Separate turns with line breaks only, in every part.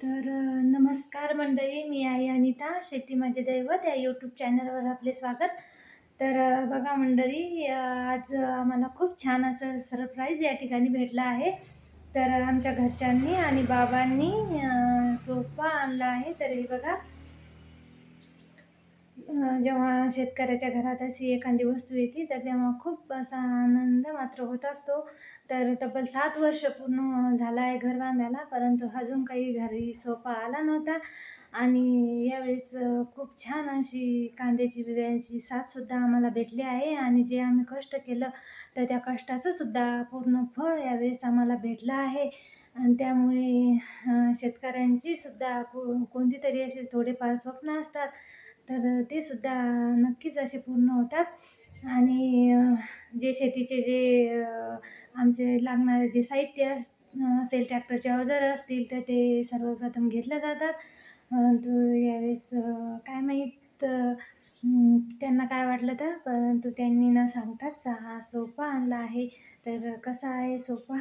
तर नमस्कार मंडळी मी आहे अनिता शेती माझे दैवत या यूट्यूब चॅनलवर आपले स्वागत. तर बघा मंडळी आज आम्हाला खूप छान असं सरप्राईज या ठिकाणी भेटलं आहे. तर आमच्या घरच्यांनी आणि बाबांनी सोफा आणला आहे. तर हे बघा जेव्हा शेतकऱ्याच्या घरात अशी एखादी वस्तू येते तर तेव्हा खूप असा आनंद मात्र होत असतो. तर तब्बल सात वर्ष पूर्ण झालं आहे घर बांधायला परंतु अजून काही घरी सोफा आला नव्हता. आणि यावेळेस खूप छान अशी कांद्याची बियांची साथसुद्धा आम्हाला भेटली आहे. आणि जे आम्ही कष्ट केलं तर त्या कष्टाचंसुद्धा पूर्ण फळ यावेळेस आम्हाला भेटलं आहे. आणि त्यामुळे शेतकऱ्यांचीसुद्धा को कोणती तरी अशी थोडेफार स्वप्न असतात. तर ते सुद्धा नक्कीच असे पूर्ण होतात. आणि जे शेतीचे जे आमचे लागणारे जे साहित्य अस असेल ट्रॅक्टरचे अवजारं असतील तर ते सर्वप्रथम घेतल्या जातात. परंतु यावेळेस काय माहीत त्यांना काय वाटलं तर परंतु त्यांनी न सांगताच हा सोफा आणला आहे. तर कसा आहे सोफा?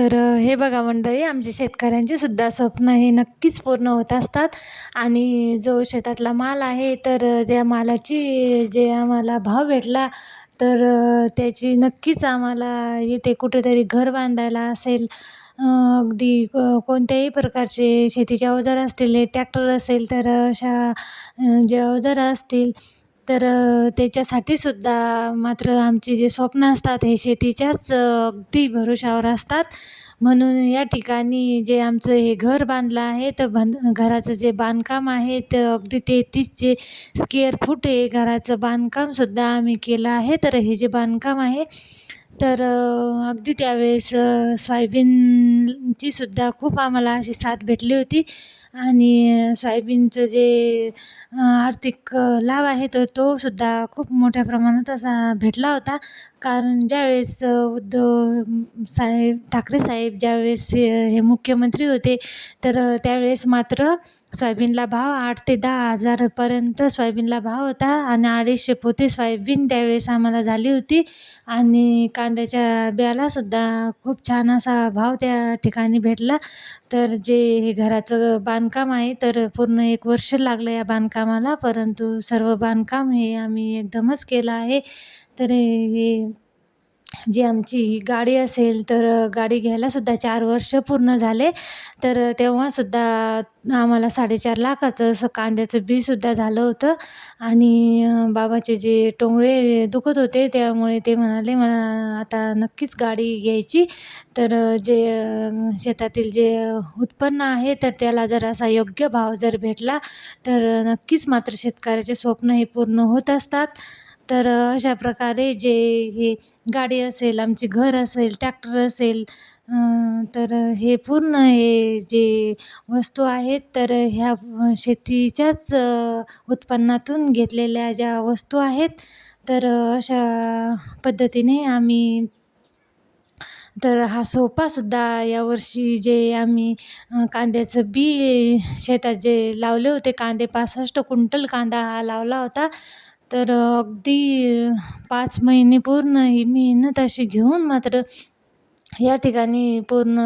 तर हे बघा मंडळी आमचे शेतकऱ्यांचे सुद्धा स्वप्न हे नक्कीच पूर्ण होत असतात. आणि जो शेतातला माल आहे तर त्या मालाची जे आम्हाला भाव भेटला तर त्याची नक्कीच आम्हाला येते कुठेतरी घर बांधायला असेल अगदी कोणत्याही प्रकारचे शेतीचे अवजार असतील हे ट्रॅक्टर असेल तर अशा जे अवजारं असतील तर त्याच्यासाठी सुद्धा मात्र आमची जे स्वप्न असतात हे शेतीच्याच अगदी भरवशावर असतात. म्हणून या ठिकाणी जे आमचं हे घर बांधलं आहे तर बंध घराचं जे बांधकाम आहे तर अगदी तेहतीसशे स्केअर फूट हे घराचं बांधकामसुद्धा आम्ही केलं आहे. तर हे जे बांधकाम आहे तर अगदी त्यावेळेस सोयाबीनचीसुद्धा खूप आम्हाला अशी साथ भेटली होती. आणि सोयाबीनचं जे आर्थिक लाभ आहे तर तो सुद्धा खूप मोठ्या प्रमाणात असा भेटला होता. कारण ज्यावेळेस उद्धव साहेब ठाकरे साहेब ज्यावेळेस हे हे मुख्यमंत्री होते तर त्यावेळेस मात्र सोयाबीनला भाव आठ ते दहा हजारापर्यंत सोयाबीनला भाव होता आणि अडीचशे पोते सोयाबीन त्यावेळेस आम्हाला झाली होती. आणि कांद्याच्या बियालासुद्धा खूप छान असा भाव त्या ठिकाणी भेटला. तर जे हे घराचं बांधकाम आहे तर पूर्ण एक वर्ष लागलं या बांधकामाला. परंतु सर्व बांधकाम हे आम्ही एकदमच केलं आहे. तर हे जी आमची ही गाडी असेल तर गाडी घ्यायलासुद्धा चार वर्ष पूर्ण झाले. तर तेव्हासुद्धा आम्हाला साडेचार लाखाचं असं कांद्याचं बीसुद्धा झालं होतं. आणि बाबाचे जे टोंगळे दुखत होते त्यामुळे ते म्हणाले मला आता नक्कीच गाडी घ्यायची. तर जे शेतातील जे उत्पन्न आहे तर त्याला जर असा योग्य भाव जर भेटला तर नक्कीच मात्र शेतकऱ्याचे स्वप्न हे पूर्ण होत असतात. तर अशा प्रकारे जे हे गाडी असेल आमचे घर असेल ट्रॅक्टर असेल तर हे पूर्ण हे जे वस्तू आहेत तर ह्या शेतीच्याच उत्पन्नातून घेतलेल्या ज्या वस्तू आहेत तर अशा पद्धतीने आम्ही तर हा सोफासुद्धा यावर्षी जे आम्ही कांद्याचं बी शेतात जे लावले होते कांदे पासष्ट क्विंटल कांदा हा लावला होता तर अगदी पाच महिने पूर्ण ही मेहनत अशी घेऊन मात्र या ठिकाणी पूर्ण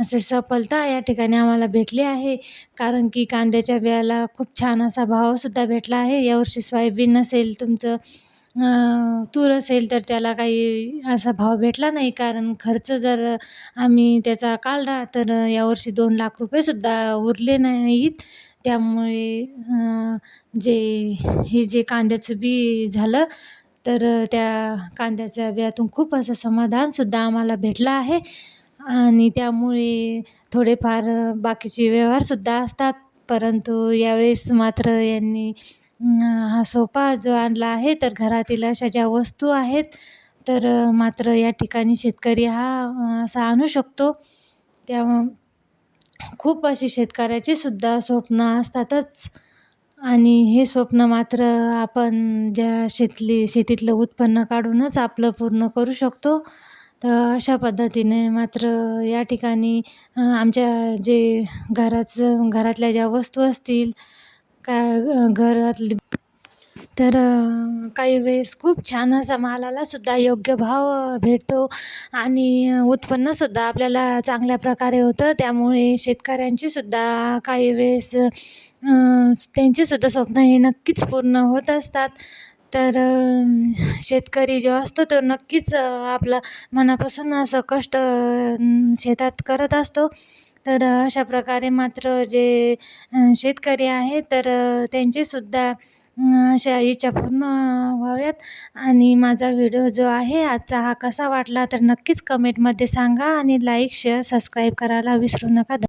असे सफलता या ठिकाणी आम्हाला भेटली आहे. कारण की कांद्याच्या बियाला खूप छान असा भावसुद्धा भेटला आहे. यावर्षी सोयाबीन असेल तुमचं तूर असेल तर त्याला काही असा भाव भेटला नाही. कारण खर्च जर आम्ही त्याचा काढला तर यावर्षी दोन लाख रुपयेसुद्धा उरले नाहीत. त्यामुळे जे हे जे कांद्याचं बी झालं तर त्या कांद्याच्या बियातून खूप असं समाधानसुद्धा आम्हाला भेटलं आहे. आणि त्यामुळे थोडेफार बाकीचे व्यवहारसुद्धा असतात. परंतु यावेळेस मात्र यांनी हा सोफा जो आणला आहे तर घरातील अशा ज्या वस्तू आहेत तर मात्र या ठिकाणी शेतकरी हा असा आणू शकतो. त्या खूप अशी शेतकऱ्याची सुद्धा स्वप्न असतातच. आणि हे स्वप्न मात्र आपण ज्या शेतली शेतीतलं उत्पन्न काढूनच आपलं पूर्ण करू शकतो. तर अशा पद्धतीने मात्र या ठिकाणी आमच्या जे घराचं घरातल्या ज्या वस्तू असतील का घरातली तर काही वेळेस खूप छान असा मालालासुद्धा योग्य भाव भेटतो आणि उत्पन्नसुद्धा आपल्याला चांगल्या प्रकारे होतं. त्यामुळे शेतकऱ्यांचीसुद्धा काही वेळेस त्यांचीसुद्धा स्वप्न हे नक्कीच पूर्ण होत असतात. तर शेतकरी जो असतो तो नक्कीच आपलं मनापासून असं कष्ट शेतात करत असतो. तर अशा प्रकारे मात्र जे शेतकरी आहे तर त्यांचीसुद्धा अशा इच्छा पूर्ण व्हाव्यात. आणि माझा व्हिडिओ जो आहे आजचा हा कसा वाटला तर नक्कीच कमेंटमध्ये सांगा आणि लाईक शेअर सबस्क्राईब करायला विसरू नका. ध